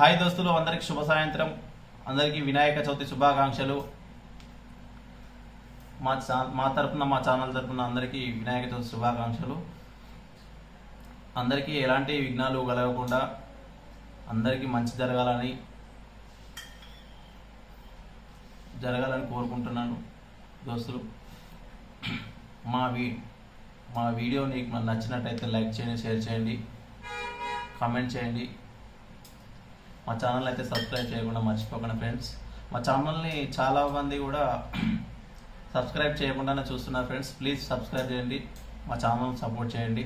Hi దోస్తులు అందరికి శుభ సాయంత్రం. అందరికీ వినాయక చవితి శుభాకాంక్షలు. మా చా మా తరపున మా ఛానల్ తరపున అందరికీ వినాయక చవితి శుభాకాంక్షలు. అందరికీ ఎలాంటి విఘ్నాలు కలగకుండా అందరికీ మంచి జరగాలని జరగాలని కోరుకుంటున్నాను. దోస్తులు మా వీ మా వీడియో నీకు నచ్చినట్టయితే లైక్ చేయండి షేర్ చేయండి కామెంట్ చేయండి. మా ఛానల్ అయితే సబ్స్క్రైబ్ చేయకుండా మర్చిపోకండి ఫ్రెండ్స్ మా ఛానల్ని చాలామంది కూడా సబ్స్క్రైబ్ చేయకుండానే చూస్తున్నారు ఫ్రెండ్స్ ప్లీజ్ సబ్స్క్రైబ్ చేయండి. మా ఛానల్ సపోర్ట్ చేయండి.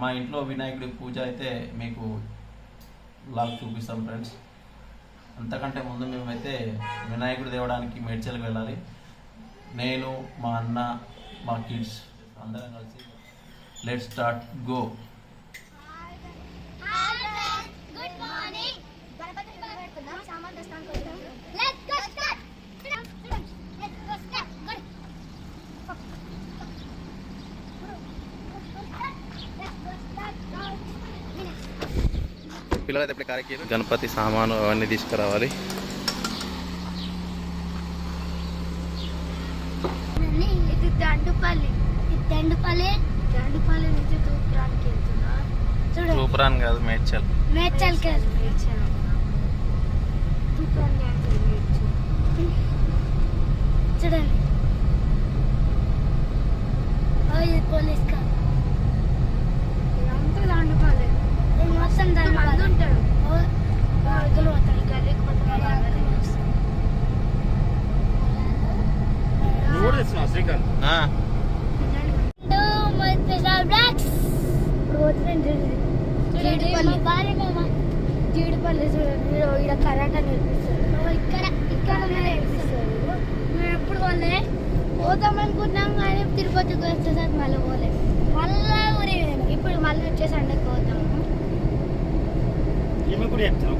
మా ఇంట్లో వినాయకుడి పూజ అయితే మీకు లాగ్ చూపిస్తాం ఫ్రెండ్స్ అంతకంటే ముందు మేమైతే వినాయకుడు దేవడానికి మేడ్చల్కి వెళ్ళాలి. నేను మా అన్న మా కిడ్స్ అందరం కలిసి let start go good morning Ganapati పెట్టుకుందాం సామాన్ తెస్తాను కొంచెం let's go start let's go start good పిల్లలైతే ఇప్పుడు కారెక్కి గణపతి సామాను అవన్నీ తీసుకురావాలి. ఇది దండుపల్లి. ఇది దండుపల్లి? దండుపల్లి నుంచి తూప్రానికి వెళ్తున్నా. చూడండి సూపరాన్ కాదు మేడ్చల్. మేడ్చల్కి వెళ్తున్నా చూడండి ఓ, ఇది పోలీస్ కార్ ఇదంతా దండుపల్లి ఇది మొత్తం దండుపల్లి ఉంటాడు అడుగులు పోతాడు గల్లీకి పోతాడు నువ్వు కూడా తెచ్చినావా శ్రీకాంత్ జీడిపల్లి. చూడండి మీరు ఇక్కడ కరాట నేర్పిస్తారు ఇక్కడ ఇక్కడ నేర్పిస్తారు మేము ఎప్పుడు పోలే. పోతాం అనుకున్నాం కానీ తిరుపతికి వచ్చేసరికి మళ్ళీ పోలే. మళ్ళీ ఊరి ఇప్పుడు మళ్ళీ వచ్చే సండేకి పోతాము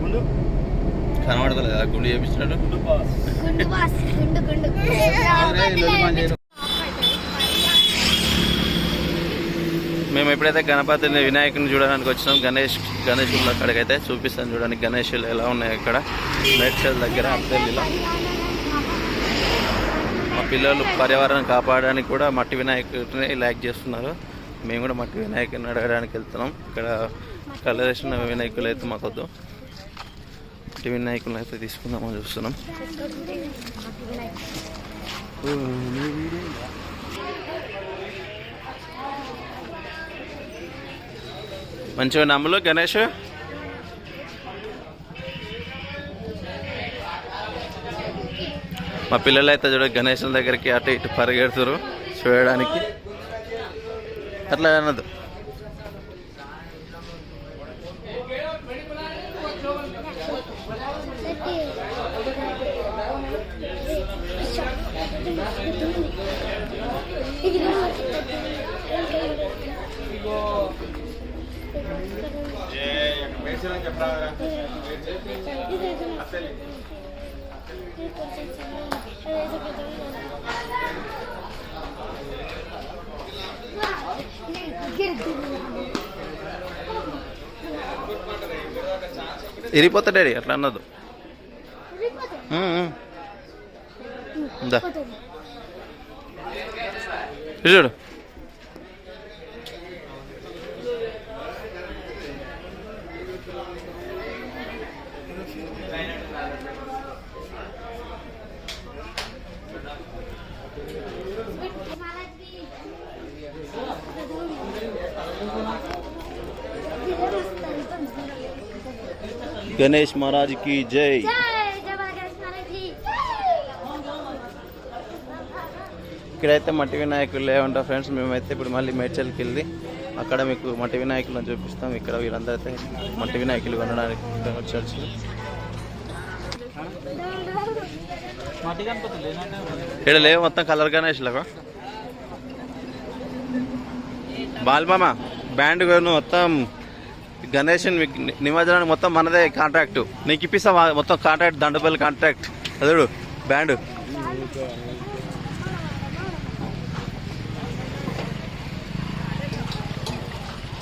గుండు కనబడతలేదు కదా గుండు చేపించినాడు గుండు పాస్ గుండు బాస్ గుండు గుండు. మేము ఎప్పుడైతే గణపతిని వినాయకుని చూడడానికి వచ్చినాం గణేష్ గణేష్ అక్కడికైతే చూపిస్తాను చూడండి గణేషులు ఎలా ఉన్నాయి ఇక్కడ మేడ్చల్ దగ్గర అద్దెల్లిలో మా పిల్లలు పర్యావరణం కాపాడడానికి కూడా మట్టి వినాయకుడిని లైక్ చేస్తున్నారు. మేము కూడా మట్టి వినాయకుడిని అడగడానికి వెళ్తున్నాం. ఇక్కడ కలరేసిన వినాయకులు అయితే మాకొద్దు. మట్టి వినాయకులను అయితే తీసుకుందామని చూస్తున్నాం. మంచిగా నమ్ములు గణేష్? మా పిల్లలు అయితే చూడ గణేశుల దగ్గరికి అటు ఇటు పరిగెడుతురు చూడడానికి. అట్లా అనదు ఇరిపోతా డాడీ అట్లా అన్నదు. చూడు. గణేష్ మహారాజ్కి జై ఇక్కడైతే మట్టి వినాయకులు లేవంట ఫ్రెండ్స్ మేమైతే ఇప్పుడు మళ్ళీ మేడ్చల్కి వెళ్ళి అక్కడ మీకు మట్టి వినాయకులను చూపిస్తాం. ఇక్కడ వీళ్ళందరూ మట్టి వినాయకులు కొనడానికి వచ్చారు. ఇక్కడ లేవు మొత్తం కలర్ గణేష్లకు. బాల్మామ బ్యాండ్ మొత్తం గణేష్ నిమజ్జనానికి మొత్తం మనదే కాంట్రాక్ట్ నీకు ఇప్పిస్తాం మొత్తం కాంట్రాక్ట్ దండపల్లి కాంట్రాక్ట్ అదుడు బ్యాండ్.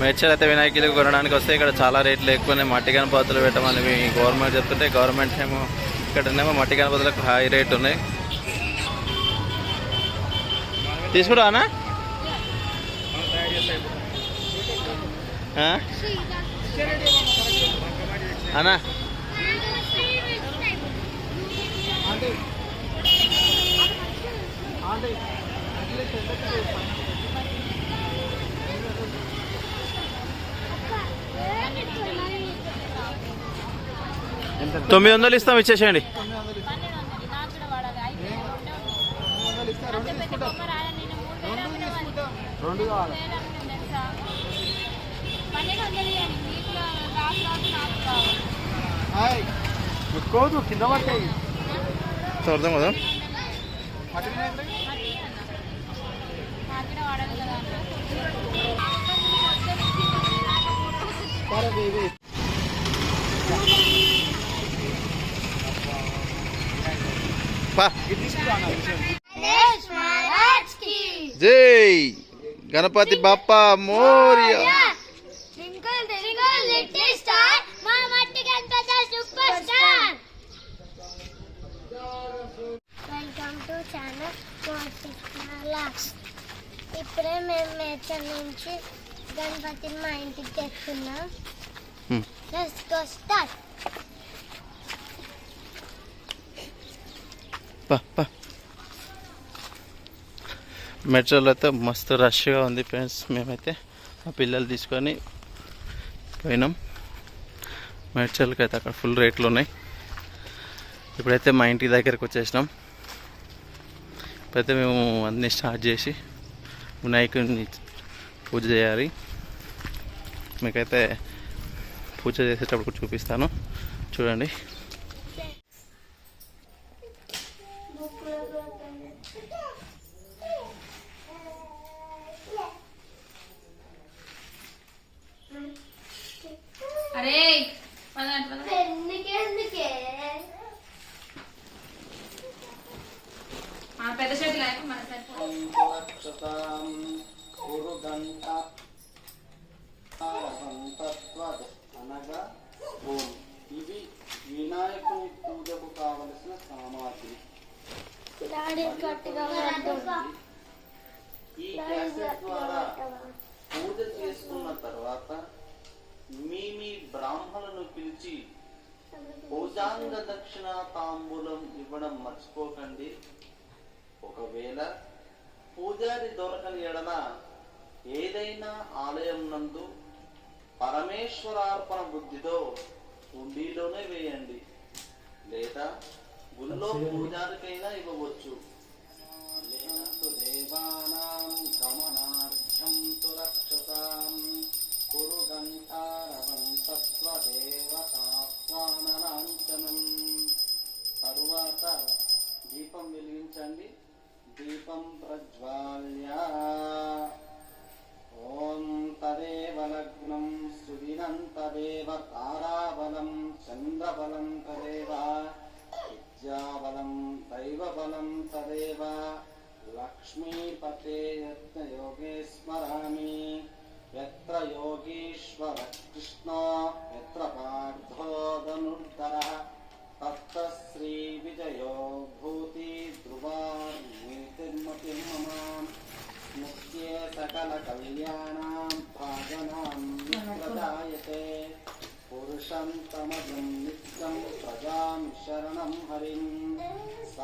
మేడ్చల్ అయితే వినాయకులు కొనడానికి వస్తే ఇక్కడ చాలా రేట్లు ఎక్కువనే మట్టి గణపతులు పెట్టమని గవర్నమెంట్ చెప్తుంటే గవర్నమెంట్ ఏమో ఇక్కడనేమో మట్టి గణపతులకు హై రేట్ ఉన్నాయి. తీసుకురానా ఆ? అన్నా? తొమ్మిది వందలు ఇస్తాం ఇచ్చేసేయండి. రెండు కావాలి ముట్టుకోవద్దు కింద? పడతాయి చూద్దాం కదా పా జై Ganapati Bappa Morya welcome to channel ఇప్పుడే మేము మేచర్ నుంచి గణపతిని మా ఇంటికి తెస్తున్నాం. లెట్స్ గో స్టార్ట్ పా పా మెట్రోలో అయితే మస్తు రష్గా ఉంది ఫ్రెండ్స్ మేమైతే మా పిల్లలు తీసుకొని పోయినాం. మెడ్చల్కి అయితే అక్కడ ఫుల్ రేట్లు ఉన్నాయి. ఇప్పుడైతే మా ఇంటి దగ్గరికి వచ్చేసినాం. ఇప్పుడైతే మేము అన్నీ స్టార్ట్ చేసి వినాయకుడిని పూజ చేయాలి. మీకైతే పూజ చేసేటప్పుడు చూపిస్తాను. చూడండి. అరే పదండి పదండి. ఈ క్యాసెట్ ద్వారా. పూజ చేసుకున్న తర్వాత మీ మీ బ్రాహ్మణులను పిలిచి పూజాంగ దక్షిణ తాంబూలం ఇవ్వడం మర్చిపోకండి. ఒకవేళ పూజారి దొరకని ఎడల ఏదైనా ఆలయం నందు పరమేశ్వరార్పణ బుద్ధితో హుండీలోనే వేయండి. లేదా గుళ్ళో పూజారికైనా ఇవ్వవచ్చు. దీపం వెలిగించండి. దీపం ప్రజ్వాల్య. ఓం తదేవ లగ్నం సుదినం తదేవ తారాబలం చంద్రబలం తదేవ విద్యాబలం దైవబలం తదేవ లక్ష్మీపతే యత్న యోగే స్మరామి ఎత్ర యోగీశ్వర కృష్ణ ఎత్ర పార్థోదనుర్ధర తత్ర శ్రీ విజయో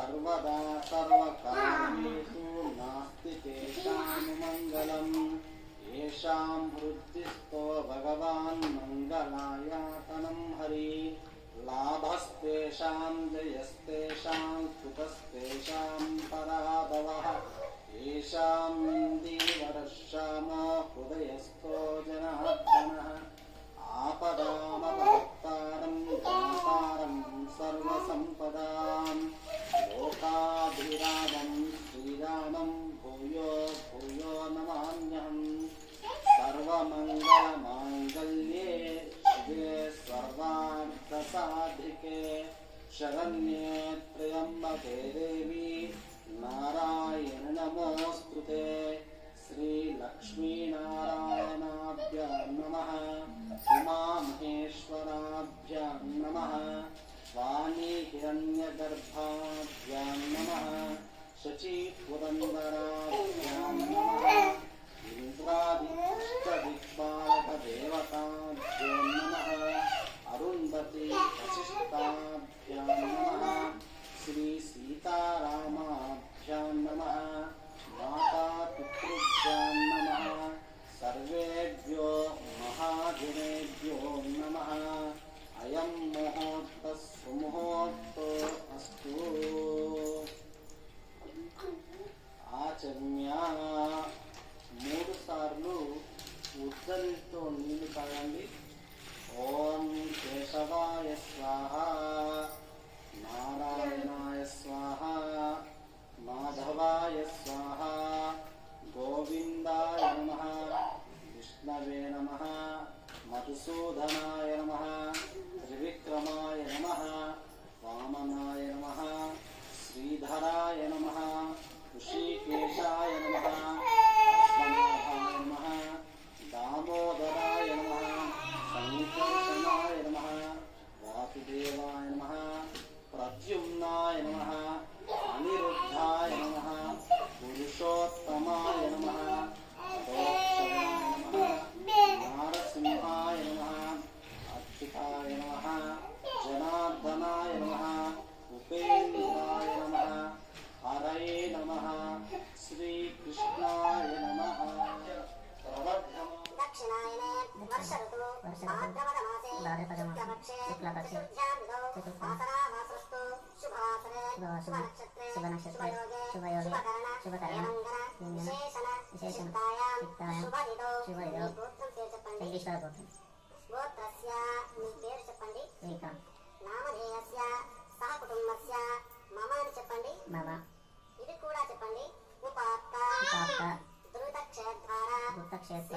సర్వదా సర్వకార్యేషు నాస్తి తేషాం మంగళం येषां वृद्धिस्तो भगवान् मङ्गलायातनं हरि लाभस्तेषां जयस्तेषां कुतस्तेषां पराभवः येषां इन्दीवरश्यामो हृदयस्थो जनार्दनः आपदामपहत्तारं दातारं सर्वसम्पदां शुद्धाभ्यां नमः। शचीपुरन्दराभ्यां नमः इन्द्रादिष्टदिग्पालकदेवताभ्यो नमः। अरुन्धति वसिष्ठाभ्यां బాబా ఇది కూడా చెప్పండి. ఉపాత్త ఉపాత్త ద్రుతక్షేత్ర ద్రుతక్షేత్ర